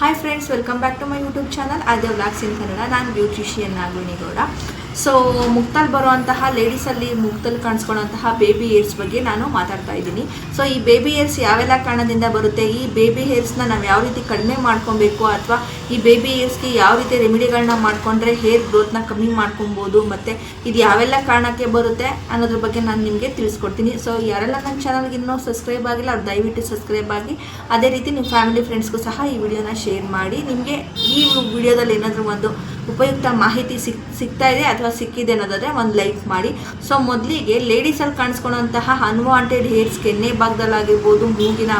Hi friends welcome back to my YouTube channel Aadya vlogs in Kannada ನಾನು beautician ನಾಗವೇಣಿಗೌಡ so ಮುಕ್ತಲ್ಲಿ ಬರುವಂತಹ ಲೇಡೀಸಲ್ಲಿ ಮುಕ್ತಲ್ಲಿ ಕಾಣಿಸ್ಕೊಳ್ಳುವಂತಹ baby ಏರ್ಸ್ ಬಗ್ಗೆ ನಾನು ಮಾತಾಡ್ತಾ ಇದ್ದೀನಿ. ಸೊ ಈ ಬೇಬಿ ಏರ್ಸ್ ಯಾವೆಲ್ಲ ಕಾರಣದಿಂದ ಬರುತ್ತೆ? ಈ ಬೇಬಿ ಹೇರ್ಸ್ನ ನಾವು ಯಾವ ರೀತಿ ಕಡಿಮೆ ಮಾಡ್ಕೊಬೇಕು? ಅಥವಾ ಈ ಬೇಬಿ ಏರ್ಸ್ಗೆ ಯಾವ ರೀತಿ ರೆಮಿಡಿಗಳನ್ನ ಮಾಡ್ಕೊಂಡ್ರೆ ಹೇರ್ ಗ್ರೋತ್ನ ಕಮ್ಮಿ ಮಾಡ್ಕೊಬೋದು? ಮತ್ತು ಇದು ಯಾವೆಲ್ಲ ಕಾರಣಕ್ಕೆ ಬರುತ್ತೆ ಅನ್ನೋದ್ರ ಬಗ್ಗೆ ನಾನು ನಿಮಗೆ ತಿಳಿಸ್ಕೊಡ್ತೀನಿ. ಸೊ ಯಾರೆಲ್ಲ ನನ್ನ ಚಾನಲ್ಗೆ ಇನ್ನೂ ಸಬ್ಸ್ಕ್ರೈಬ್ ಆಗಿಲ್ಲ, ಅವ್ರು ದಯವಿಟ್ಟು ಸಬ್ಸ್ಕ್ರೈಬ್ ಆಗಿ. ಅದೇ ರೀತಿ ನಿಮ್ಮ ಫ್ಯಾಮಿಲಿ ಫ್ರೆಂಡ್ಸ್ಗೂ ಸಹ ಈ ವಿಡಿಯೋನ ಶೇರ್ ಮಾಡಿ. ನಿಮಗೆ ಈ ವಿಡಿಯೋದಲ್ಲಿ ಏನಾದರೂ ಒಂದು ಉಪಯುಕ್ತ ಮಾಹಿತಿ ಸಿಕ್, ಸಿಗ್ತಾ ಇದೆ ಅಥವಾ ಸಿಕ್ಕಿದೆ ಅನ್ನೋದಾದರೆ ಒಂದು ಲೈಕ್ ಮಾಡಿ. ಸೊ ಮೊದಲಿಗೆ ಲೇಡೀಸಲ್ಲಿ ಕಾಣಿಸ್ಕೊಳ್ಳುವಂತಹ ಅನ್ವಾಂಟೆಡ್ ಹೇರ್ಸ್ ಕೆನ್ನೆ ಭಾಗದಲ್ಲಾಗಿರ್ಬೋದು, ಮೂಗಿನ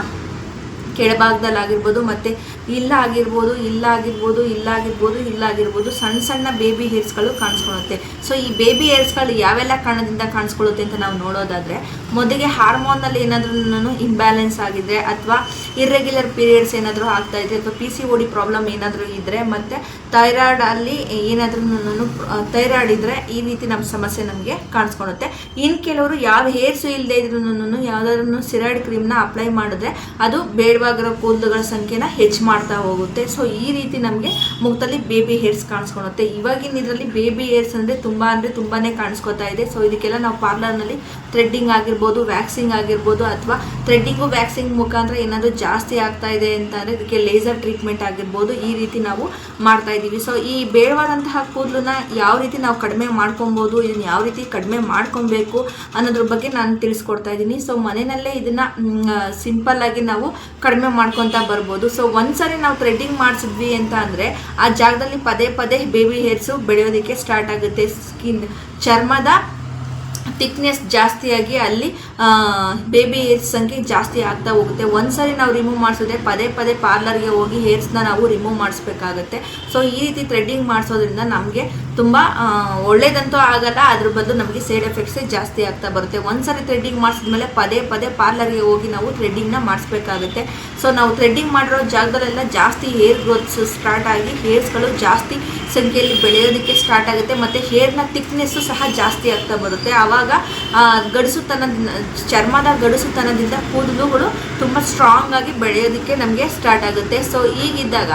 ಕೆಳಭಾಗದಲ್ಲಾಗಿರ್ಬೋದು, ಮತ್ತು ಇಲ್ಲ ಆಗಿರ್ಬೋದು ಇಲ್ಲ ಆಗಿರ್ಬೋದು ಇಲ್ಲ ಆಗಿರ್ಬೋದು ಇಲ್ಲ ಆಗಿರ್ಬೋದು ಸಣ್ಣ ಸಣ್ಣ ಬೇಬಿ ಹೇರ್ಸ್ಗಳು ಕಾಣಿಸ್ಕೊಳುತ್ತೆ ಸೊ ಈ ಬೇಬಿ ಹೇರ್ಸ್ಗಳು ಯಾವೆಲ್ಲ ಕಾರಣದಿಂದ ಕಾಣಿಸ್ಕೊಳ್ಳುತ್ತೆ ಅಂತ ನಾವು ನೋಡೋದಾದರೆ, ಮೊದಲಿಗೆ ಹಾರ್ಮೋನಲ್ಲಿ ಏನಾದ್ರೂ ಇಂಬ್ಯಾಲೆನ್ಸ್ ಆಗಿದ್ರೆ ಅಥವಾ ಇರ್ರೆಗ್ಯುಲರ್ ಪೀರಿಯಡ್ಸ್ ಏನಾದರೂ ಆಗ್ತಾ ಇದ್ರೆ ಅಥವಾ P C O D problem ಏನಾದರೂ ಇದ್ದರೆ ಮತ್ತು ಥೈರಾಯ್ಡ್ ಅಲ್ಲಿ ಏನಾದ್ರೂ ಥೈರಾಯ್ಡ್ ಇದ್ದರೆ ಈ ರೀತಿ ನಮ್ಮ ಸಮಸ್ಯೆ ನಮಗೆ ಕಾಣಿಸ್ಕೊಳುತ್ತೆ ಇನ್ನು ಕೆಲವರು ಯಾವ ಹೇರ್ಸು ಇಲ್ಲದೆ ಇದ್ರೂ ಯಾವುದಾದ್ರೂ ಸಿರಾಯ್ಡ್ ಕ್ರೀಮ್ನ ಅಪ್ಲೈ ಮಾಡಿದ್ರೆ ಅದು ಬೇಡವಾಗಿರೋ ಕೂದಲುಗಳ ಸಂಖ್ಯೆನ ಹೆಚ್ಚು ಮಾಡ್ತಾ ಹೋಗುತ್ತೆ. ಸೊ ಈ ರೀತಿ ನಮಗೆ ಮುಖದಲ್ಲಿ ಬೇಬಿ ಹೇರ್ಸ್ ಕಾಣಿಸ್ಕೊಳುತ್ತೆ. ಇವಾಗಿನ ಇದರಲ್ಲಿ ಬೇಬಿ ಹೇರ್ಸ್ ಅಂದರೆ ತುಂಬ ಅಂದರೆ ತುಂಬಾ ಕಾಣಿಸ್ಕೊತಾ ಇದೆ. ಸೊ ಇದಕ್ಕೆಲ್ಲ ನಾವು ಪಾರ್ಲರ್ನಲ್ಲಿ ಥ್ರೆಡ್ಡಿಂಗ್ ಆಗಿರ್ಬೋದು ವ್ಯಾಕ್ಸಿಂಗ್ ಆಗಿರ್ಬೋದು ಅಥವಾ ಥ್ರೆಡ್ಡಿಂಗು ವ್ಯಾಕ್ಸಿಂಗ್ ಮುಖಾಂತರ ಏನಾದರೂ ಜಾಸ್ತಿ ಆಗ್ತಾ ಇದೆ ಅಂತ ಅಂದರೆ ಇದಕ್ಕೆ ಲೇಸರ್ ಟ್ರೀಟ್ಮೆಂಟ್ ಆಗಿರ್ಬೋದು. ಈ ರೀತಿ ನಾವು ಮಾಡ್ತಾ ಇದ್ದೀವಿ ಸೊ ಈ ಬೇಡವಾದಂತಹ ಕೂದಲನ್ನ ಯಾವ ರೀತಿ ನಾವು ಕಡಿಮೆ ಮಾಡ್ಕೊಬೋದು ಇದನ್ನು ಯಾವ ರೀತಿ ಕಡಿಮೆ ಮಾಡ್ಕೊಬೇಕು ಅನ್ನೋದ್ರ ಬಗ್ಗೆ ನಾನು ತಿಳಿಸ್ಕೊಡ್ತಾ ಇದ್ದೀನಿ ಸೊ ಮನೆಯಲ್ಲೇ ಇದನ್ನ ಸಿಂಪಲ್ ಆಗಿ ನಾವು ಕಡಿಮೆ ಮಾಡ್ಕೊತಾ ಬರ್ಬೋದು. ಸೊ ಒಂದ್ಸರಿ ನಾವು ಥ್ರೆಡ್ಡಿಂಗ್ ಮಾಡಿಸಿದ್ವಿ ಅಂತ ಅಂದರೆ, ಆ ಜಾಗದಲ್ಲಿ ಪದೇ ಪದೇ ಬೇಬಿ ಹೇರ್ಸು ಬೆಳೆಯೋದಕ್ಕೆ ಸ್ಟಾರ್ಟ್ ಆಗುತ್ತೆ. ಸ್ಕಿನ್ ಚರ್ಮದ ಥಿಕ್ನೆಸ್ ಜಾಸ್ತಿಯಾಗಿ ಅಲ್ಲಿ ಬೇಬಿ ಹೇರ್ಸ್ ಸಂಖ್ಯೆ ಜಾಸ್ತಿ ಆಗ್ತಾ ಹೋಗುತ್ತೆ. ಒಂದ್ಸರಿ ನಾವು ರಿಮೂವ್ ಮಾಡಿಸಿದ್ರೆ ಪದೇ ಪದೇ ಪಾರ್ಲರ್ಗೆ ಹೋಗಿ ಹೇರ್ಸ್ನ ನಾವು ರಿಮೂವ್ ಮಾಡಿಸ್ಬೇಕಾಗುತ್ತೆ. ಸೊ ಈ ರೀತಿ ಥ್ರೆಡ್ಡಿಂಗ್ ಮಾಡಿಸೋದ್ರಿಂದ ನಮಗೆ ತುಂಬ ಒಳ್ಳೇದಂತೂ ಆಗಲ್ಲ. ಅದ್ರ ಬದಲು ನಮಗೆ ಸೈಡ್ ಎಫೆಕ್ಟ್ಸೇ ಜಾಸ್ತಿ ಆಗ್ತಾ ಬರುತ್ತೆ. ಒಂದ್ಸರಿ ಥ್ರೆಡ್ಡಿಂಗ್ ಮಾಡಿಸಿದ್ಮೇಲೆ ಪದೇ ಪದೇ ಪಾರ್ಲರ್ಗೆ ಹೋಗಿ ನಾವು ಥ್ರೆಡ್ಡಿಂಗ್ನ ಮಾಡಿಸ್ಬೇಕಾಗುತ್ತೆ. ಸೊ ನಾವು ಥ್ರೆಡ್ಡಿಂಗ್ ಮಾಡಿರೋ ಜಾಗದಲ್ಲೆಲ್ಲ ಜಾಸ್ತಿ ಹೇರ್ ಗ್ರೋತ್ಸ್ ಸ್ಟಾರ್ಟ್ ಆಗಿ ಹೇರ್ಸ್ಗಳು ಜಾಸ್ತಿ ಸಂಖ್ಯೆಯಲ್ಲಿ ಬೆಳೆಯೋದಕ್ಕೆ ಸ್ಟಾರ್ಟ್ ಆಗುತ್ತೆ. ಮತ್ತು ಹೇರ್ನ ತಿಕ್ನೆಸ್ಸು ಸಹ ಜಾಸ್ತಿ ಆಗ್ತಾ ಬರುತ್ತೆ. ಆವಾಗ ಗಡಿಸುತನ ಚರ್ಮದ ಗಡಿಸುತನದಿಂದ ಕೂದಲುಗಳು ತುಂಬ ಸ್ಟ್ರಾಂಗ್ ಆಗಿ ಬೆಳೆಯೋದಕ್ಕೆ ನಮಗೆ ಸ್ಟಾರ್ಟ್ ಆಗುತ್ತೆ. ಸೊ ಈಗಿದ್ದಾಗ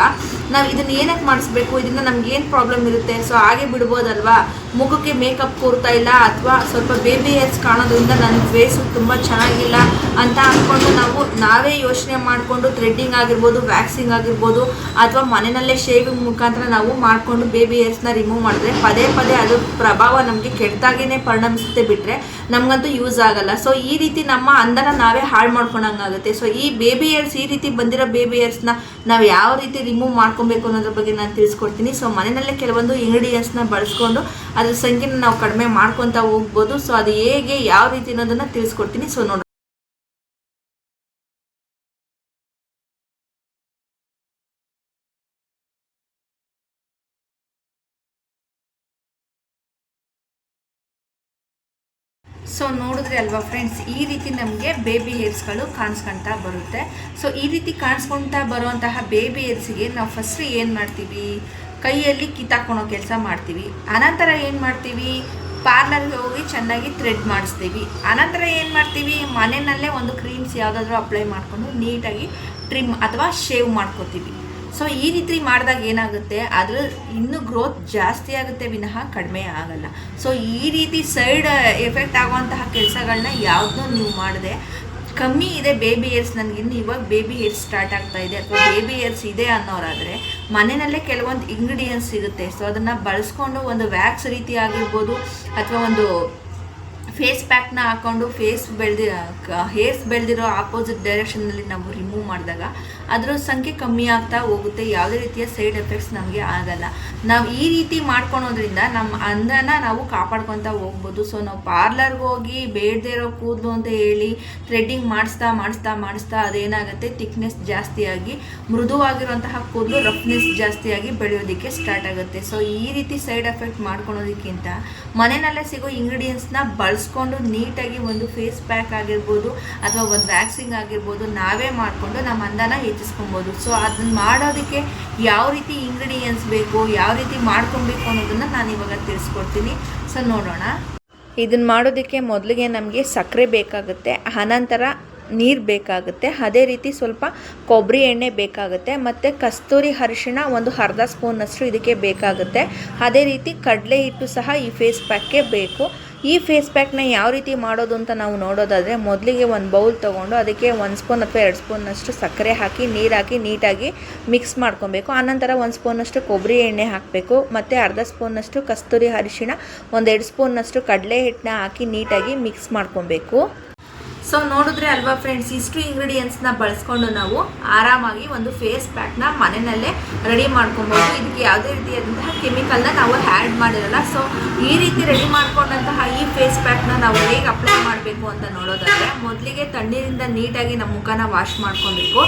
ನಾವು ಇದನ್ನ ಏನಕ್ಕೆ ಮಾಡಿಸ್ಬೇಕು? ಇದರಿಂದ ನಮ್ಗೆ ಏನು ಪ್ರಾಬ್ಲಮ್ ಇರುತ್ತೆ? ಸೊ ಹಾಗೆ ಬಿಡ್ಬೋದಲ್ವಾ? ಮುಖಕ್ಕೆ ಮೇಕಪ್ ಕೂರ್ತಾ ಇಲ್ಲ, ಅಥವಾ ಸ್ವಲ್ಪ ಬೇಬಿ ಹೇರ್ಸ್ ಕಾಣೋದ್ರಿಂದ ನನ್ನ ಫೇಸು ತುಂಬ ಚೆನ್ನಾಗಿಲ್ಲ. ಅಂತ ಅಂದ್ಕೊಂಡು ನಾವು ನಾವೇ ಯೋಚನೆ ಮಾಡಿಕೊಂಡು ಥ್ರೆಡ್ಡಿಂಗ್ ಆಗಿರ್ಬೋದು ವ್ಯಾಕ್ಸಿಂಗ್ ಆಗಿರ್ಬೋದು, ಅಥವಾ ಮನೆಯಲ್ಲೇ ಶೇವಿಂಗ್ ಮುಖಾಂತರ ನಾವು ಮಾಡಿಕೊಂಡು ಬೇಬಿ ಹೇರ್ಸ್ನ ರಿಮೂವ್ ಮಾಡಿದ್ರೆ ಪದೇ ಪದೇ ಅದು ಪ್ರಭಾವ ನಮಗೆ ಕೆಟ್ಟದಾಗೇ ಪರಿಣಮಿಸುತ್ತೆ ಬಿಟ್ಟರೆ ನಮಗಂತೂ ಯೂಸ್ ಆಗಲ್ಲ. ಸೊ ಈ ರೀತಿ ನಮ್ಮ ಅಂದನ ನಾವೇ ಹಾಳು ಮಾಡ್ಕೊಂಡಂಗಾಗುತ್ತೆ. ಸೊ ಈ ಬೇಬಿ ಹೇರ್ಸ್ ಈ ರೀತಿ ಬಂದಿರೋ ಬೇಬಿ ಹೇರ್ಸ್ನ ನಾವು ಯಾವ ರೀತಿ ರಿಮೂವ್ ಮಾಡ್ಕೊಬೇಕು ಅನ್ನೋದ್ರ ಬಗ್ಗೆ ನಾನು ತಿಳಿಸ್ಕೊಡ್ತೀನಿ. ಸೊ ಮನೆಯಲ್ಲೇ ಕೆಲವೊಂದು ಇಂಗ್ರೀಡಿಯೆಂಟ್ಸ್ನ ಬಳಸ್ಕೊಂಡು ಅದ್ರ ಸಂಖ್ಯೆನ ನಾವು ಕಡಿಮೆ ಮಾಡ್ಕೊತಾ ಹೋಗ್ಬೋದು. ಸೊ ಅದು ಹೇಗೆ, ಯಾವ ರೀತಿ ಅನ್ನೋದನ್ನು ತಿಳಿಸ್ಕೊಡ್ತೀನಿ. ಸೊ ನೋಡಿ ಸೊ ನೋಡಿದ್ರೆ ಅಲ್ವಾ ಫ್ರೆಂಡ್ಸ್ ಈ ರೀತಿ ನಮಗೆ ಬೇಬಿ ಹೇರ್ಸ್ಗಳು ಕಾಣಿಸ್ಕೊಳ್ತಾ ಬರುತ್ತೆ. ಸೊ ಈ ರೀತಿ ಕಾಣಿಸ್ಕೊಳ್ತಾ ಬರುವಂತಹ ಬೇಬಿ ಹೇರ್ಸ್ಗೆ ನಾವು ಫಸ್ಟ್ ಏನು ಮಾಡ್ತೀವಿ? ಕೈಯಲ್ಲಿ ಕಿತ್ತಾಕೊಳೋ ಕೆಲಸ ಮಾಡ್ತೀವಿ. ಅನಂತರ ಏನು ಮಾಡ್ತೀವಿ? ಪಾರ್ಲರ್ಗೆ ಹೋಗಿ ಚೆನ್ನಾಗಿ ಥ್ರೆಡ್ ಮಾಡಿಸ್ತೀವಿ. ಅನಂತರ ಏನು ಮಾಡ್ತೀವಿ? ಮನೆಯಲ್ಲೇ ಒಂದು ಕ್ರೀಮ್ಸ್ ಯಾವುದಾದ್ರೂ ಅಪ್ಲೈ ಮಾಡಿಕೊಂಡು ನೀಟಾಗಿ ಟ್ರಿಮ್ ಅಥವಾ ಶೇವ್ ಮಾಡ್ಕೋತೀವಿ. ಸೊ ಈ ರೀತಿ ಮಾಡಿದಾಗ ಏನಾಗುತ್ತೆ? ಅದ್ರ ಇನ್ನೂ ಗ್ರೋತ್ ಜಾಸ್ತಿ ಆಗುತ್ತೆ, ವಿನಃ ಕಡಿಮೆ ಆಗಲ್ಲ. ಸೊ ಈ ರೀತಿ ಸೈಡ್ ಎಫೆಕ್ಟ್ ಆಗುವಂತಹ ಕೆಲಸಗಳನ್ನ ಯಾವುದನ್ನೂ ನೀವು ಮಾಡಿದೆ, ಕಮ್ಮಿ ಇದೆ ಬೇಬಿ ಏರ್ಸ್ ನನಗಿನ್ನು ಇವಾಗ ಬೇಬಿ ಏರ್ಸ್ ಸ್ಟಾರ್ಟ್ ಆಗ್ತಾ ಇದೆ, ಅಥವಾ ಬೇಬಿ ಏರ್ಸ್ ಇದೆ ಅನ್ನೋರಾದರೆ, ಮನೆಯಲ್ಲೇ ಕೆಲವೊಂದು ಇಂಗ್ರೀಡಿಯೆಂಟ್ಸ್ ಸಿಗುತ್ತೆ. ಸೊ ಅದನ್ನು ಬಳಸ್ಕೊಂಡು ಒಂದು ವ್ಯಾಕ್ಸ್ ರೀತಿ ಆಗಿರ್ಬೋದು, ಅಥವಾ ಒಂದು ಫೇಸ್ ಪ್ಯಾಕ್ನ ಹಾಕೊಂಡು ಫೇಸ್ ಬೆಳೆದಿ ಹೇರ್ಸ್ ಬೆಳೆದಿರೋ ಆಪೋಸಿಟ್ ಡೈರೆಕ್ಷನ್ನಲ್ಲಿ ನಾವು ರಿಮೂವ್ ಮಾಡಿದಾಗ ಅದರ ಸಂಖ್ಯೆ ಕಮ್ಮಿ ಆಗ್ತಾ ಹೋಗುತ್ತೆ. ಯಾವುದೇ ರೀತಿಯ ಸೈಡ್ ಎಫೆಕ್ಟ್ಸ್ ನಮಗೆ ಆಗಲ್ಲ. ನಾವು ಈ ರೀತಿ ಮಾಡ್ಕೊಳೋದ್ರಿಂದ ನಮ್ಮ ಅಂದನ ನಾವು ಕಾಪಾಡ್ಕೊತಾ ಹೋಗ್ಬೋದು. ಸೊ ನಾವು ಪಾರ್ಲರ್ಗೆ ಹೋಗಿ ಬೇಡದೇ ಇರೋ ಕೂದಲು ಅಂತ ಹೇಳಿ ಥ್ರೆಡ್ಡಿಂಗ್ ಮಾಡಿಸ್ತಾ ಮಾಡಿಸ್ತಾ ಮಾಡಿಸ್ತಾ ಅದೇನಾಗುತ್ತೆ? ಥಿಕ್ನೆಸ್ ಜಾಸ್ತಿಯಾಗಿ ಮೃದುವಾಗಿರುವಂತಹ ಕೂದಲು ರಫ್ನೆಸ್ ಜಾಸ್ತಿಯಾಗಿ ಬೆಳೆಯೋದಕ್ಕೆ ಸ್ಟಾರ್ಟ್ ಆಗುತ್ತೆ. ಸೊ ಈ ರೀತಿ ಸೈಡ್ ಎಫೆಕ್ಟ್ ಮಾಡ್ಕೊಳೋದಕ್ಕಿಂತ ಮನೆಯಲ್ಲೇ ಸಿಗೋ ಇಂಗ್ರೀಡಿಯೆಂಟ್ಸ್ನ ಬಳಸ್ಕೊಂಡು ನೀಟಾಗಿ ಒಂದು ಫೇಸ್ ಪ್ಯಾಕ್ ಆಗಿರ್ಬೋದು ಅಥವಾ ಒಂದು ವ್ಯಾಕ್ಸಿಂಗ್ ಆಗಿರ್ಬೋದು ನಾವೇ ಮಾಡಿಕೊಂಡು ನಮ್ಮ ಅಂದನ ಹೆಚ್ಚಿಸ್ಕೊಬೋದು. ಸೊ ಅದನ್ನ ಮಾಡೋದಕ್ಕೆ ಯಾವ ರೀತಿ ಇಂಗ್ರೀಡಿಯೆಂಟ್ಸ್ ಬೇಕು, ಯಾವ ರೀತಿ ಮಾಡ್ಕೊಬೇಕು ಅನ್ನೋದನ್ನು ನಾನು ಇವಾಗ ತಿಳಿಸ್ಕೊಡ್ತೀನಿ. ಸೊ ನೋಡೋಣ. ಇದನ್ನು ಮಾಡೋದಕ್ಕೆ ಮೊದಲಿಗೆ ನಮಗೆ ಸಕ್ಕರೆ ಬೇಕಾಗುತ್ತೆ, ಅನಂತರ ನೀರು ಬೇಕಾಗುತ್ತೆ, ಅದೇ ರೀತಿ ಸ್ವಲ್ಪ ಕೊಬ್ಬರಿ ಎಣ್ಣೆ ಬೇಕಾಗುತ್ತೆ, ಮತ್ತು ಕಸ್ತೂರಿ ಅರಿಶಿಣ ಒಂದು ಅರ್ಧ ಸ್ಪೂನಷ್ಟು ಇದಕ್ಕೆ ಬೇಕಾಗುತ್ತೆ. ಅದೇ ರೀತಿ ಕಡಲೆ ಹಿಟ್ಟು ಸಹ ಈ ಫೇಸ್ ಪ್ಯಾಕ್ಗೆ ಬೇಕು. ಈ ಫೇಸ್ ಪ್ಯಾಕ್ನ ಯಾವ ರೀತಿ ಮಾಡೋದು ಅಂತ ನಾವು ನೋಡೋದಾದರೆ ಮೊದಲಿಗೆ ಒಂದು ಬೌಲ್ ತೊಗೊಂಡು ಅದಕ್ಕೆ ಒಂದು ಸ್ಪೂನ್ ಅಥವಾ ಎರಡು ಸ್ಪೂನಷ್ಟು ಸಕ್ಕರೆ ಹಾಕಿ, ನೀರು ಹಾಕಿ, ನೀಟಾಗಿ ಮಿಕ್ಸ್ ಮಾಡ್ಕೊಬೇಕು. ಆನಂತರ ಒಂದು ಸ್ಪೂನಷ್ಟು ಕೊಬ್ಬರಿ ಎಣ್ಣೆ ಹಾಕಬೇಕು. ಮತ್ತು ಅರ್ಧ ಸ್ಪೂನಷ್ಟು ಕಸ್ತೂರಿ ಅರಿಶಿಣ ಒಂದೆರಡು ಸ್ಪೂನಷ್ಟು ಕಡಲೆ ಹಿಟ್ಟನ್ನ ಹಾಕಿ ನೀಟಾಗಿ ಮಿಕ್ಸ್ ಮಾಡ್ಕೊಬೇಕು. ಸೊ ನೋಡಿದ್ರೆ ಅಲ್ವಾ ಫ್ರೆಂಡ್ಸ್ ಇಷ್ಟು ಇಂಗ್ರೀಡಿಯೆಂಟ್ಸ್ನ ಬಳಸ್ಕೊಂಡು ನಾವು ಆರಾಮಾಗಿ ಒಂದು ಫೇಸ್ ಪ್ಯಾಕ್ನ ಮನೆಯಲ್ಲೇ ರೆಡಿ ಮಾಡ್ಕೊಬೋದು. ಇದಕ್ಕೆ ಯಾವುದೇ ರೀತಿಯಾದಂತಹ ಕೆಮಿಕಲ್ನ ನಾವು ಆ್ಯಡ್ ಮಾಡಿರಲ್ಲ. ಸೊ ಈ ರೀತಿ ರೆಡಿ ಮಾಡ್ಕೊಂಡಂತಹ ಈ ಫೇಸ್ ಪ್ಯಾಕ್ನ ನಾವು ಹೇಗೆ ಅಪ್ಲೈ ಮಾಡಬೇಕು ಅಂತ ನೋಡೋದಾದರೆ ಮೊದಲಿಗೆ ತಣ್ಣೀರಿಂದ ನೀಟಾಗಿ ನಮ್ಮ ಮುಖನ ವಾಶ್ ಮಾಡ್ಕೊಬೇಕು.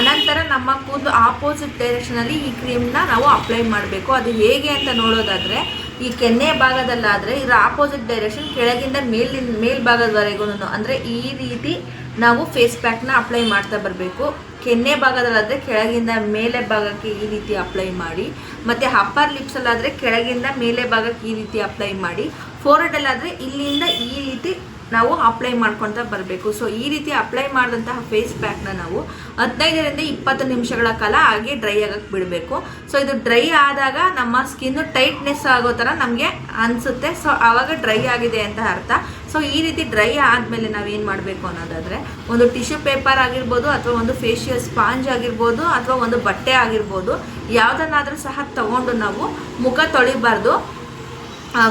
ಅನಂತರ ನಮ್ಮ ಕೂದಲು ಆಪೋಸಿಟ್ ಡೈರೆಕ್ಷನಲ್ಲಿ ಈ ಕ್ರೀಮ್ನ ನಾವು ಅಪ್ಲೈ ಮಾಡಬೇಕು. ಅದು ಹೇಗೆ ಅಂತ ನೋಡೋದಾದರೆ ಈ ಕೆನ್ನೆ ಭಾಗದಲ್ಲಾದರೆ ಇದರ ಆಪೋಸಿಟ್ ಡೈರೆಕ್ಷನ್ ಕೆಳಗಿಂದ ಮೇಲಿನ ಮೇಲ್ಭಾಗದವರೆಗೂ ಅಂದರೆ ಈ ರೀತಿ ನಾವು ಫೇಸ್ ಪ್ಯಾಕ್ನ ಅಪ್ಲೈ ಮಾಡ್ತಾ ಬರಬೇಕು. ಕೆನ್ನೆ ಭಾಗದಲ್ಲಾದರೆ ಕೆಳಗಿಂದ ಮೇಲೆ ಭಾಗಕ್ಕೆ ಈ ರೀತಿ ಅಪ್ಲೈ ಮಾಡಿ. ಮತ್ತು ಅಪ್ಪರ್ ಲಿಪ್ಸಲ್ಲಾದರೆ ಕೆಳಗಿಂದ ಮೇಲೆ ಭಾಗಕ್ಕೆ ಈ ರೀತಿ ಅಪ್ಲೈ ಮಾಡಿ. ಫೋರ್ಡಲ್ಲಾದರೆ ಇಲ್ಲಿಂದ ಈ ರೀತಿ ನಾವು ಅಪ್ಲೈ ಮಾಡ್ಕೊತಾ ಬರಬೇಕು. ಸೊ ಈ ರೀತಿ ಅಪ್ಲೈ ಮಾಡಿದಂತಹ ಫೇಸ್ ಪ್ಯಾಕ್ನ ನಾವು ಹದಿನೈದರಿಂದ ಇಪ್ಪತ್ತು ನಿಮಿಷಗಳ ಕಾಲ ಹಾಗೆ ಡ್ರೈ ಆಗಕ್ಕೆ ಬಿಡಬೇಕು. ಸೊ ಇದು ಡ್ರೈ ಆದಾಗ ನಮ್ಮ ಸ್ಕಿನ್ನು ಟೈಟ್ನೆಸ್ ಆಗೋ ಥರ ನಮಗೆ ಅನಿಸುತ್ತೆ. ಸೊ ಆವಾಗ ಡ್ರೈ ಆಗಿದೆ ಅಂತ ಅರ್ಥ. ಸೊ ಈ ರೀತಿ ಡ್ರೈ ಆದಮೇಲೆ ನಾವೇನು ಮಾಡಬೇಕು ಅನ್ನೋದಾದರೆ, ಒಂದು ಟಿಶ್ಯೂ ಪೇಪರ್ ಆಗಿರ್ಬೋದು ಅಥವಾ ಒಂದು ಫೇಶಿಯಲ್ ಸ್ಪಾಂಜ್ ಆಗಿರ್ಬೋದು ಅಥವಾ ಒಂದು ಬಟ್ಟೆ ಆಗಿರ್ಬೋದು, ಯಾವುದನ್ನಾದರೂ ಸಹ ತಗೊಂಡು ನಾವು ಮುಖ ತೊಳಿಬಾರ್ದು.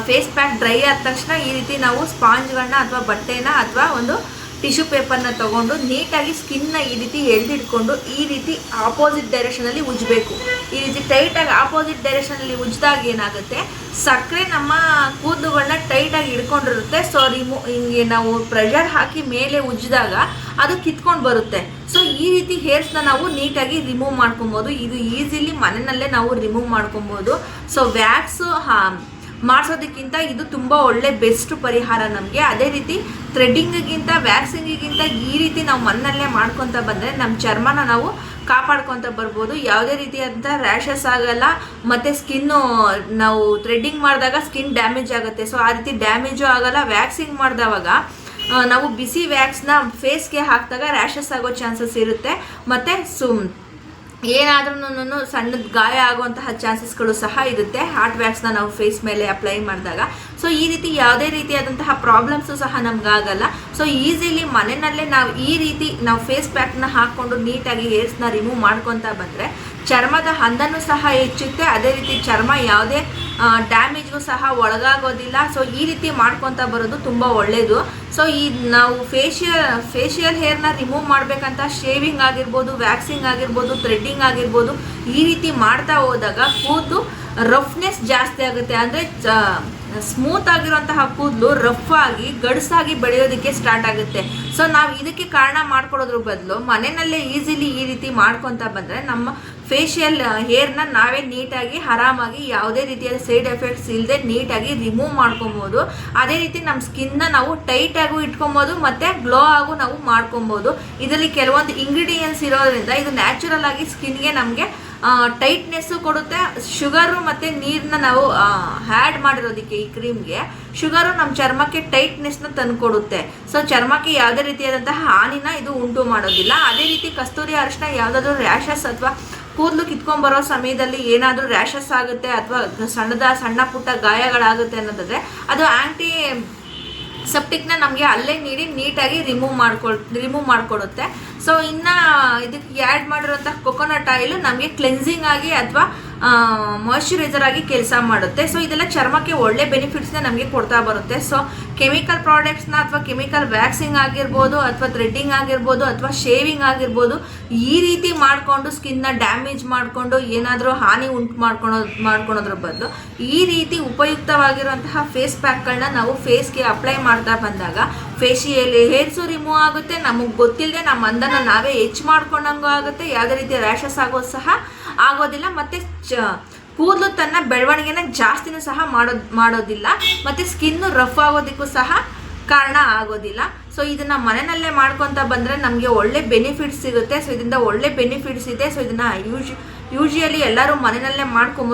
ಫೇಸ್ ಪ್ಯಾಕ್ ಡ್ರೈ ಆದ ತಕ್ಷಣ ಈ ರೀತಿ ನಾವು ಸ್ಪಾಂಜ್ಗಳನ್ನ ಅಥವಾ ಬಟ್ಟೆನ ಅಥವಾ ಒಂದು ಟಿಶ್ಯೂ ಪೇಪರ್ನ ತೊಗೊಂಡು ನೀಟಾಗಿ ಸ್ಕಿನ್ನ ಈ ರೀತಿ ಎಳೆದಿಟ್ಕೊಂಡು ಈ ರೀತಿ ಆಪೋಸಿಟ್ ಡೈರೆಕ್ಷನಲ್ಲಿ ಉಜ್ಜಬೇಕು. ಈ ರೀತಿ ಟೈಟಾಗಿ ಆಪೋಸಿಟ್ ಡೈರೆಕ್ಷನಲ್ಲಿ ಉಜ್ಜಿದಾಗ ಏನಾಗುತ್ತೆ? ಸಕ್ಕರೆ ನಮ್ಮ ಕೂದಲುಗಳನ್ನ ಟೈಟಾಗಿ ಹಿಡ್ಕೊಂಡಿರುತ್ತೆ. ಸೊ ರಿಮೂ ಹಿಂಗೆ ನಾವು ಪ್ರೆಷರ್ ಹಾಕಿ ಮೇಲೆ ಉಜ್ಜಿದಾಗ ಅದು ಕಿತ್ಕೊಂಡು ಬರುತ್ತೆ. ಸೊ ಈ ರೀತಿ ಹೇರ್ಸ್ನ ನಾವು ನೀಟಾಗಿ ರಿಮೂವ್ ಮಾಡ್ಕೊಬೋದು. ಇದು ಈಸಿಲಿ ಮನೆಯಲ್ಲೇ ನಾವು ರಿಮೂವ್ ಮಾಡ್ಕೊಬೋದು. ಸೊ ವ್ಯಾಕ್ಸು ಮಾಡಿಸೋದಕ್ಕಿಂತ ಇದು ತುಂಬ ಒಳ್ಳೆ ಬೆಸ್ಟ್ ಪರಿಹಾರ ನಮಗೆ. ಅದೇ ರೀತಿ ಥ್ರೆಡ್ಡಿಂಗಿಗಿಂತ ವ್ಯಾಕ್ಸಿಂಗಿಗಿಂತ ಈ ರೀತಿ ನಾವು ಮಣ್ಣಲ್ಲೇ ಮಾಡ್ಕೊತ ಬಂದರೆ ನಮ್ಮ ಚರ್ಮನ ನಾವು ಕಾಪಾಡ್ಕೊತ ಬರ್ಬೋದು. ಯಾವುದೇ ರೀತಿಯಾದಂಥ ರ್ಯಾಷಸ್ ಆಗಲ್ಲ, ಮತ್ತು ಸ್ಕಿನ್ನು ನಾವು ಥ್ರೆಡ್ಡಿಂಗ್ ಮಾಡಿದಾಗ ಸ್ಕಿನ್ ಡ್ಯಾಮೇಜ್ ಆಗುತ್ತೆ. ಸೊ ಆ ರೀತಿ ಡ್ಯಾಮೇಜು ಆಗಲ್ಲ ವ್ಯಾಕ್ಸಿಂಗ್ ಮಾಡಿದವಾಗ ನಾವು ಬಿಸಿ ವ್ಯಾಕ್ಸ್ನ ಫೇಸ್ಗೆ ಹಾಕಿದಾಗ ರ್ಯಾಷಸ್ ಆಗೋ ಚಾನ್ಸಸ್ ಇರುತ್ತೆ. ಮತ್ತು ಸುಮ್ ಏನಾದ್ರೂ ಸಣ್ಣದ ಗಾಯ ಆಗುವಂತಹ ಚಾನ್ಸಸ್ಗಳು ಸಹ ಇರುತ್ತೆ. ಹಾರ್ಟ್ ವ್ಯಾಕ್ಸ್ನ ನಾವು ಫೇಸ್ ಮೇಲೆ ಅಪ್ಲೈ ಮಾಡಿದಾಗ. ಸೊ ಈ ರೀತಿ ಯಾವುದೇ ರೀತಿಯಾದಂತಹ ಪ್ರಾಬ್ಲಮ್ಸು ಸಹ ನಮಗಾಗಲ್ಲ. ಸೊ ಈಸಿಲಿ ಮನೆಯಲ್ಲೇ ನಾವು ಈ ರೀತಿ ನಾವು ಫೇಸ್ ಪ್ಯಾಕ್ನ ಹಾಕ್ಕೊಂಡು ನೀಟಾಗಿ ಹೇರ್ಸ್ನ ರಿಮೂವ್ ಮಾಡ್ಕೊತಾ ಬಂದರೆ ಚರ್ಮದ ಹಂದನೂ ಸಹ ಹೆಚ್ಚುತ್ತೆ. ಅದೇ ರೀತಿ ಚರ್ಮ ಯಾವುದೇ ಡ್ಯಾಮೇಜ್ಗೂ ಸಹ ಒಳಗಾಗೋದಿಲ್ಲ. ಸೊ ಈ ರೀತಿ ಮಾಡ್ಕೊತಾ ಬರೋದು ತುಂಬ ಒಳ್ಳೆಯದು ಸೊ ಈ ನಾವು ಫೇಶಿಯಲ್ ಫೇಶಿಯಲ್ ಹೇರ್ನ ರಿಮೂವ್ ಮಾಡಬೇಕಂತ ಶೇವಿಂಗ್ ಆಗಿರ್ಬೋದು ವ್ಯಾಕ್ಸಿಂಗ್ ಆಗಿರ್ಬೋದು ಥ್ರೆಡ್ಡಿಂಗ್ ಆಗಿರ್ಬೋದು, ಈ ರೀತಿ ಮಾಡ್ತಾ ಹೋದಾಗ ಕೂತು ರಫ್ನೆಸ್ ಜಾಸ್ತಿ ಆಗುತ್ತೆ. ಅಂದರೆ ಸ್ಮೂತ್ ಆಗಿರುವಂತಹ ಕೂದಲು ರಫ್ ಆಗಿ, ಗಡ್ಸಾಗಿ ಬೆಳೆಯೋದಕ್ಕೆ ಸ್ಟಾರ್ಟ್ ಆಗುತ್ತೆ. ಸೊ ನಾವು ಇದಕ್ಕೆ ಕಾರಣ ಮಾಡ್ಕೊಡೋದ್ರ ಬದಲು ಮನೆಯಲ್ಲೇ ಈಸಿಲಿ ಈ ರೀತಿ ಮಾಡ್ಕೊತ ಬಂದರೆ ನಮ್ಮ ಫೇಶಿಯಲ್ ಹೇರ್ನ ನಾವೇ ನೀಟಾಗಿ, ಆರಾಮಾಗಿ ಯಾವುದೇ ರೀತಿಯಾದ ಸೈಡ್ ಎಫೆಕ್ಟ್ಸ್ ಇಲ್ಲದೆ ನೀಟಾಗಿ ರಿಮೂವ್ ಮಾಡ್ಕೊಬೋದು. ಅದೇ ರೀತಿ ನಮ್ಮ ಸ್ಕಿನ್ನ ನಾವು ಟೈಟಾಗೂ ಇಟ್ಕೊಬೋದು, ಮತ್ತು ಗ್ಲೋ ಆಗೂ ನಾವು ಮಾಡ್ಕೊಬೋದು. ಇದರಲ್ಲಿ ಕೆಲವೊಂದು ಇಂಗ್ರೀಡಿಯೆಂಟ್ಸ್ ಇರೋದ್ರಿಂದ ಇದು ನ್ಯಾಚುರಲ್ ಆಗಿ ಸ್ಕಿನ್ಗೆ ನಮಗೆ ಟೈಟ್ನೆಸ್ಸು ಕೊಡುತ್ತೆ. ಶುಗರು ಮತ್ತು ನೀರನ್ನ ನಾವು ಆ್ಯಡ್ ಮಾಡಿರೋದಕ್ಕೆ ಈ ಕ್ರೀಮ್ಗೆ ಶುಗರು ನಮ್ಮ ಚರ್ಮಕ್ಕೆ ಟೈಟ್ನೆಸ್ನ ತಂದುಕೊಡುತ್ತೆ ಸೊ ಚರ್ಮಕ್ಕೆ ಯಾವುದೇ ರೀತಿಯಾದಂತಹ ಹಾನಿನ ಇದು ಉಂಟು ಮಾಡೋದಿಲ್ಲ. ಅದೇ ರೀತಿ ಕಸ್ತೂರಿ ಅರಿಶಿನ ಯಾವುದಾದ್ರೂ ರ್ಯಾಷಸ್ ಅಥವಾ ಕೂದಲು ಕಿತ್ಕೊಂಡ್ಬರೋ ಸಮಯದಲ್ಲಿ ಏನಾದರೂ ರ್ಯಾಷಸ್ ಆಗುತ್ತೆ ಅಥವಾ ಸಣ್ಣದ ಸಣ್ಣ ಪುಟ್ಟ ಗಾಯಗಳಾಗುತ್ತೆ ಅನ್ನೋದಾದರೆ ಅದು ಆ್ಯಂಟಿ ಸೆಪ್ಟಿಕ್ನ ನಮಗೆ ಅಲ್ಲೇ ನೀಡಿ ನೀಟಾಗಿ ರಿಮೂವ್ ಮಾಡ್ಕೊಳ್ ರಿಮೂವ್ ಮಾಡಿಕೊಡುತ್ತೆ. ಸೊ ಇನ್ನು ಇದಕ್ಕೆ ಆ್ಯಡ್ ಮಾಡಿರೋಂಥ ಕೊಕೊನಟ್ ಆಯಿಲು ನಮಗೆ ಕ್ಲೆನ್ಸಿಂಗ್ ಆಗಿ ಅಥವಾ ಮಾಯಶ್ಚರೈಸರ್ ಆಗಿ ಕೆಲಸ ಮಾಡುತ್ತೆ. ಸೊ ಇದೆಲ್ಲ ಚರ್ಮಕ್ಕೆ ಒಳ್ಳೆ ಬೆನಿಫಿಟ್ಸ್ನ ನಮಗೆ ಕೊಡ್ತಾ ಬರುತ್ತೆ. ಸೊ ಕೆಮಿಕಲ್ ಪ್ರಾಡಕ್ಟ್ಸ್ನ ಅಥವಾ ಕೆಮಿಕಲ್ ವ್ಯಾಕ್ಸಿಂಗ್ ಆಗಿರ್ಬೋದು ಅಥವಾ ಥ್ರೆಡ್ಡಿಂಗ್ ಆಗಿರ್ಬೋದು ಅಥವಾ ಶೇವಿಂಗ್ ಆಗಿರ್ಬೋದು, ಈ ರೀತಿ ಮಾಡಿಕೊಂಡು ಸ್ಕಿನ್ನ ಡ್ಯಾಮೇಜ್ ಮಾಡಿಕೊಂಡು ಏನಾದರೂ ಹಾನಿ ಉಂಟು ಮಾಡ್ಕೊಳೋ ಮಾಡ್ಕೊಳೋದ್ರ ಬದಲು ಈ ರೀತಿ ಉಪಯುಕ್ತವಾಗಿರುವಂತಹ ಫೇಸ್ ಪ್ಯಾಕ್ಗಳನ್ನ ನಾವು ಫೇಸ್ಗೆ ಅಪ್ಲೈ ಮಾಡ್ತಾ ಬಂದಾಗ ಫೇಶಿಯಲ್ಲಿ ಹೇರ್ಸು ರಿಮೂವ್ ಆಗುತ್ತೆ, ನಮಗೆ ಗೊತ್ತಿಲ್ಲದೆ ನಮ್ಮ ಅಂದನ ನಾವೇ ಹೆಚ್ಚು ಮಾಡ್ಕೊಂಡಂಗೂ ಆಗುತ್ತೆ, ಯಾವುದೇ ರೀತಿ ರ್ಯಾಷಸ್ ಆಗೋದು ಸಹ ಆಗೋದಿಲ್ಲ. ಮತ್ತು ಚ ಕೂದಲು ತನ್ನ ಬೆಳವಣಿಗೆನ ಜಾಸ್ತಿನೂ ಸಹ ಮಾಡೋದು, ಮಾಡೋದಿಲ್ಲ, ಮತ್ತು ಸ್ಕಿನ್ನು ರಫ್ ಆಗೋದಕ್ಕೂ ಸಹ ಕಾರಣ ಆಗೋದಿಲ್ಲ. ಸೊ ಇದನ್ನು ಮನೆಯಲ್ಲೇ ಮಾಡ್ಕೊತ ಬಂದರೆ ನಮಗೆ ಒಳ್ಳೆ ಬೆನಿಫಿಟ್ಸ್ ಸಿಗುತ್ತೆ. ಸೊ ಇದರಿಂದ ಒಳ್ಳೆ ಬೆನಿಫಿಟ್ಸ್ ಇದೆ. ಸೊ ಇದನ್ನು ಯೂಶ್ ಯೂಶಿಯಲಿ ಎಲ್ಲರೂ ಮನೆಯಲ್ಲೇ ಮಾಡ್ಕೊಬೋದು.